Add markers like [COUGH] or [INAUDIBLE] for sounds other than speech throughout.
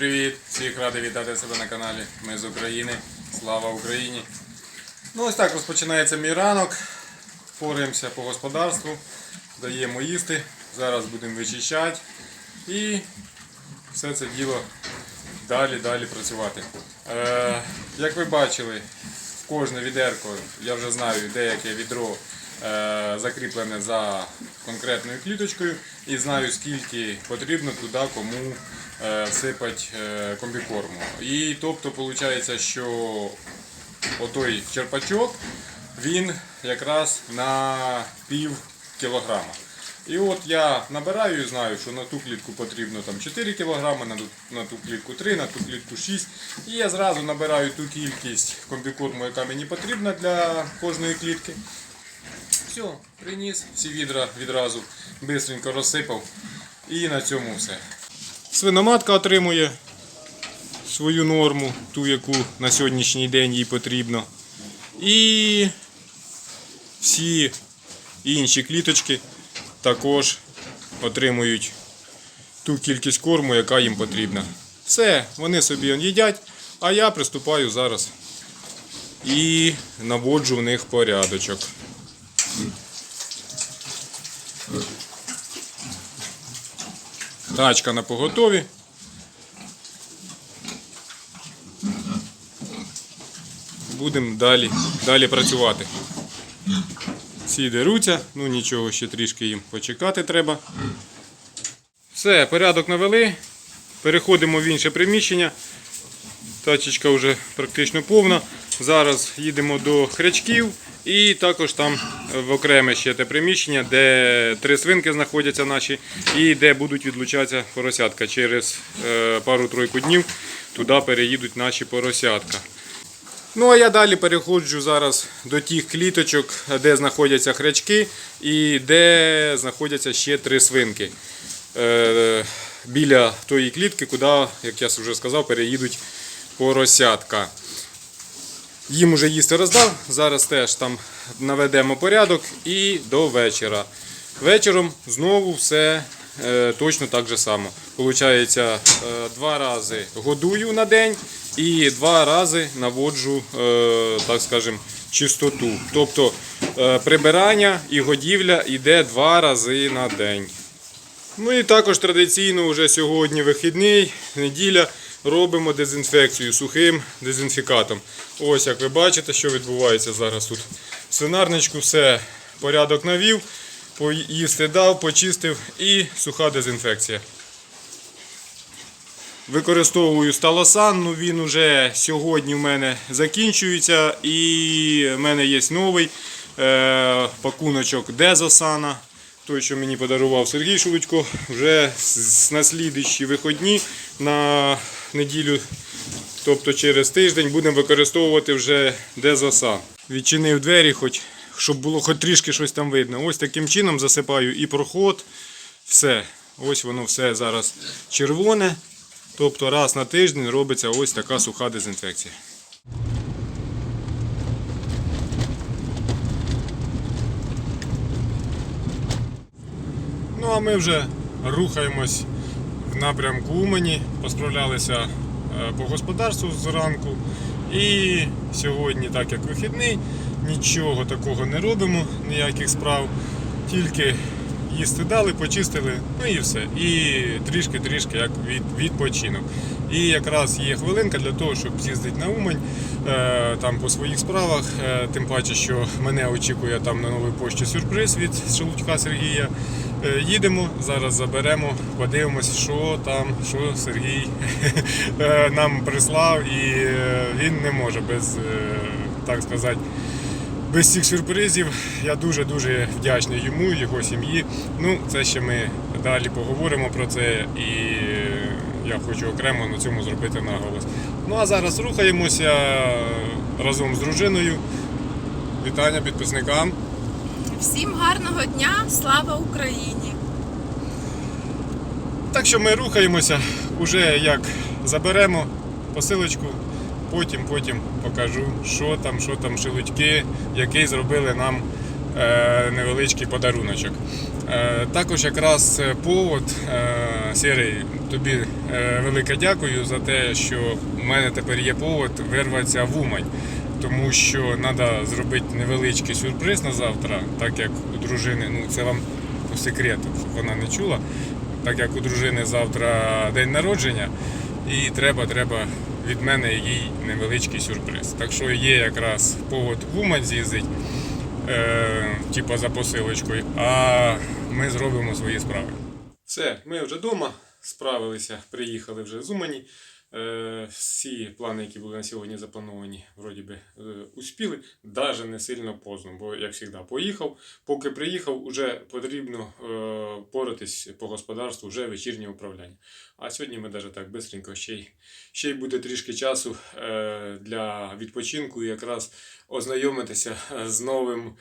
Привіт! Всіх радий вітати себе на каналі. Ми з України. Слава Україні! Ну ось так розпочинається мій ранок. Пораємося по господарству, даємо їсти. Зараз будемо вичищати і все це діло далі далі працювати. Е, як ви бачили, в кожне відерко, я вже знаю, деяке відро е, закріплене за конкретною кліточкою і знаю, скільки потрібно туди кому сипати е, комбікорму. І тобто виходить, що отой черпачок він якраз на пів кілограма. І от я набираю і знаю, що на ту клітку потрібно там 4 кг, на на ту клітку 3, на ту клітку 6. І я зразу набираю ту кількість комбікорму, яка мені потрібна для кожної клітки. Все, приніс, всі відра відразу швидко розсипав. І на цьому все. Свиноматка отримує свою норму, ту, яку на сьогоднішній день їй потрібно. І всі інші кліточки також отримують ту кількість корму, яка їм потрібна. Все, вони собі їдять, а я приступаю зараз і наводжу в них порядочок. Тачка на поготові. Будемо далі, далі працювати. Всі деруться, ну нічого, ще трішки їм почекати треба. Все, порядок навели. Переходимо в інше приміщення. Тачечка вже практично повна. Зараз їдемо до хрячків і також там в окреме ще те приміщення, де три свинки знаходяться наші і де будуть відлучатися поросятка. Через е, пару-тройку днів туди переїдуть наші поросятка. Ну а я далі переходжу зараз до тих кліточок, де знаходяться хрячки і де знаходяться ще три свинки. Е, біля тої клітки, куди, як я вже сказав, переїдуть поросятка. Їм уже їсти роздав, зараз теж там наведемо порядок і до вечора. Вечором знову все е, точно так же само. Получається, е, два рази годую на день і два рази наводжу, е, так скажем, чистоту. Тобто прибирання і годівля йде два рази на день. Ну і також традиційно вже сьогодні вихідний, неділя, робимо дезінфекцію сухим дезінфікатом. Ось як ви бачите, що відбувається зараз тут. Свинарничку все порядок навів, поїсти дав, почистив і суха дезінфекція. Використовую сталосан, ну він уже сьогодні в мене закінчується і в мене є новий е, пакуночок Дезосана. Той, що мені подарував Сергій Шелудько, вже на слідчі виходні на неділю, тобто через тиждень, будемо використовувати вже Дезосан. Відчинив двері, хоч, щоб було хоч трішки щось там видно. Ось таким чином засипаю і проход. Все. Ось воно все зараз червоне. Тобто раз на тиждень робиться ось така суха дезінфекція. Ну а ми вже рухаємось в напрямку Умані, посправлялися е, по господарству зранку. І сьогодні, так як вихідний, нічого такого не робимо, ніяких справ. Тільки їсти дали, почистили, ну і все. І трішки-трішки як від, відпочинок. І якраз є хвилинка для того, щоб з'їздити на Умань е, там по своїх справах. Е, тим паче, що мене очікує там на новій пошті сюрприз від Шелудька Сергія. Е, їдемо, зараз заберемо, подивимось, що там, що Сергій [LAUGHS] е, нам прислав, і е, він не може без, так сказати, без цих сюрпризів. Я дуже-дуже вдячний йому, його сім'ї. Ну, це ще ми далі поговоримо про це, і я хочу окремо на цьому зробити наголос. Ну а зараз рухаємося разом з дружиною. Вітання підписникам. Всім гарного дня, слава Україні! Так що ми рухаємося, уже як заберемо посилочку, потім потім покажу, що там, що там шелудьки, який зробили нам е, невеличкий подаруночок. Е, Також якраз е, повод, е, Сірий, тобі е, велике дякую за те, що в мене тепер є повод вирватися в Умань. Тому що треба зробити невеличкий сюрприз на завтра, так як у дружини, ну це вам по секрету, щоб вона не чула, так як у дружини завтра день народження, і треба, треба від мене їй невеличкий сюрприз. Так що є якраз повод в Умань з'їздить е, типа за посилочкою, а ми зробимо свої справи. Все, ми вже вдома, справилися, приїхали вже з Умані. Е, всі плани, які були на сьогодні заплановані, вроді би е, успіли, навіть не сильно поздно, бо як завжди поїхав. Поки приїхав, вже потрібно е, поратись по господарству, вже вечірнє управляння. А сьогодні ми навіть так бистренько ще й, ще й буде трішки часу для відпочинку і якраз ознайомитися з новим,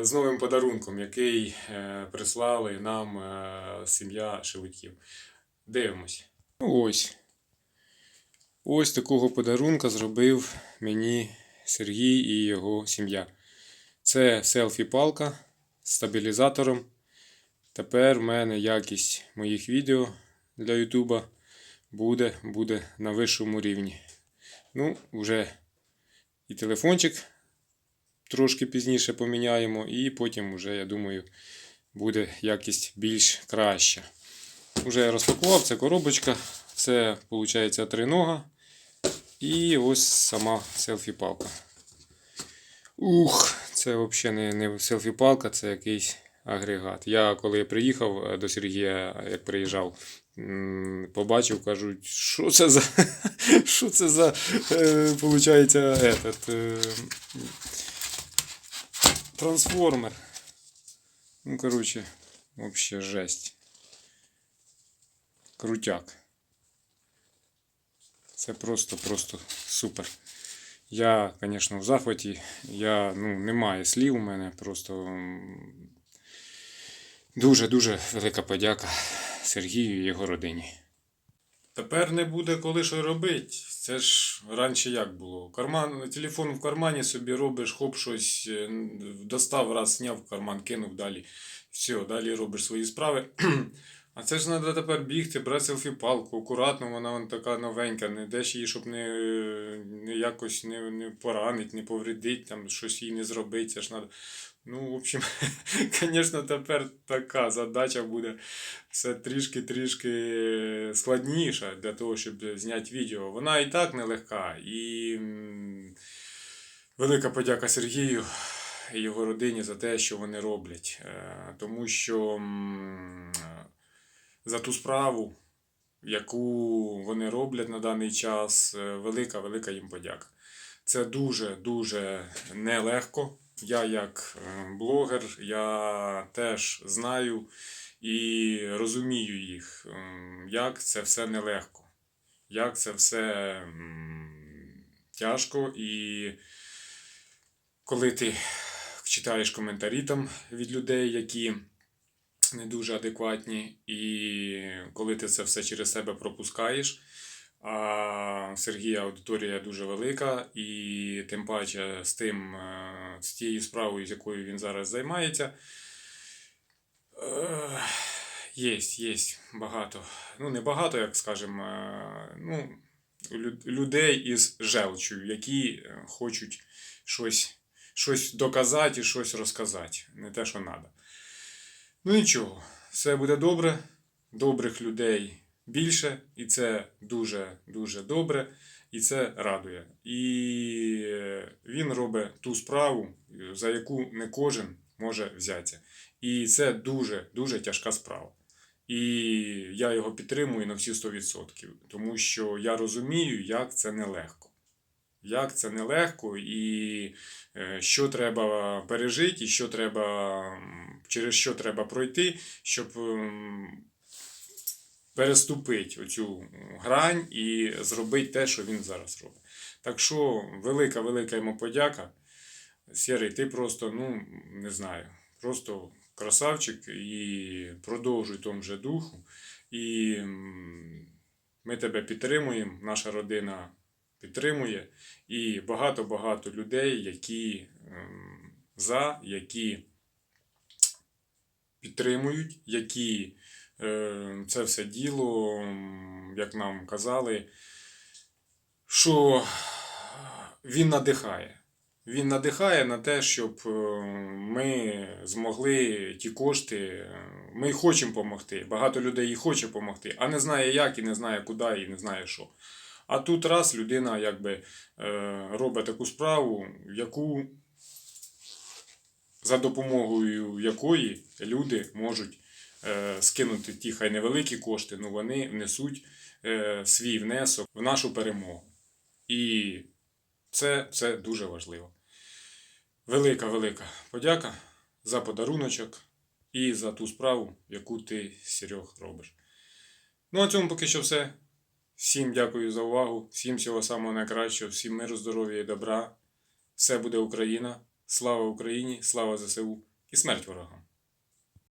з новим подарунком, який прислали нам сім'я Шелудьків. Дивимось. Ось. Ось такого подарунка зробив мені Сергій і його сім'я. Це селфі-палка з стабілізатором. Тепер в мене якість моїх відео для Ютуба буде, буде на вищому рівні. Ну, вже і телефончик трошки пізніше поміняємо, і потім вже, я думаю, буде якість більш краща. Уже я розпакував, це коробочка. Це, виходить, тринога. І ось сама селфі-палка. Ух, це взагалі не, не селфі-палка, це якийсь агрегат. Я коли приїхав е, до Сергія, як приїжджав, побачив, кажуть, що це за. [LAUGHS] Що це за. Е, виходить, этот, е, трансформер. Ну, коротше, взагалі жесть. Крутяк. Це просто-просто супер. Я, звісно, в захваті. Я, ну, немає слів у мене. Просто дуже-дуже велика подяка Сергію і його родині. Тепер не буде коли що робити. Це ж раніше як було? Карман, телефон в кармані собі робиш, хоп, щось е, достав, раз, зняв карман, кинув далі. Все, далі робиш свої справи. А це ж треба тепер бігти, брати селфі-палку, акуратно, вона вон така новенька, не деш її, щоб не, не якось не, не поранить, не повредить, там, щось їй не зробити. Це ж надо. Ну, в общем, [LAUGHS] звісно, тепер така задача буде все трішки-трішки складніша для того, щоб зняти відео. Вона і так нелегка. І велика подяка Сергію і його родині за те, що вони роблять. Е, Тому що за ту справу, яку вони роблять на даний час, е, велика, велика їм подяка. Це дуже дуже нелегко. Я як е, блогер, я теж знаю і розумію їх, як це все нелегко, як це все тяжко. І коли ти читаєш коментарі там від людей, які не дуже адекватні, і коли ти це все через себе пропускаєш. А Сергія аудиторія дуже велика, і тим паче з тим, е, з тією справою, з якою він зараз займається. е, Є, є багато. Ну, не багато, як скажемо, е, ну, людей із желчю, які хочуть щось, щось доказати і щось розказати. Не те, що треба. Ну нічого, все буде добре. Добрих людей більше, і це дуже-дуже добре, і це радує. І е, він робить ту справу, за яку не кожен може взятися. І це дуже-дуже тяжка справа. І я його підтримую на всі 100%, тому що я розумію, як це нелегко. Як це нелегко, і е, що треба пережити, і що треба, через що треба пройти, щоб переступити оцю грань і зробити те, що він зараз робить. Так що велика, велика йому подяка. Сірий, ти просто, ну, не знаю, просто красавчик і продовжуй тому же духу. І ми тебе підтримуємо, наша родина підтримує. І багато-багато людей, які ем, за, які підтримують, які е, це все діло, як нам казали, що він надихає. Він надихає на те, щоб ми змогли ті кошти. Ми хочемо допомогти. Багато людей і хоче допомогти, а не знає як і не знає куди, і не знає що. А тут раз людина якби е, робить таку справу, яку за допомогою якої люди можуть е, скинути ті хай невеликі кошти, ну вони внесуть е, свій внесок в нашу перемогу. І це, це дуже важливо. Велика, велика подяка за подаруночок і за ту справу, яку ти, Серег, робиш. Ну, а цьому поки що все. Всім дякую за увагу, всім всього самого найкращого, всім миру, здоров'я і добра. Все буде Україна. Слава Україні, слава ЗСУ і смерть ворогам!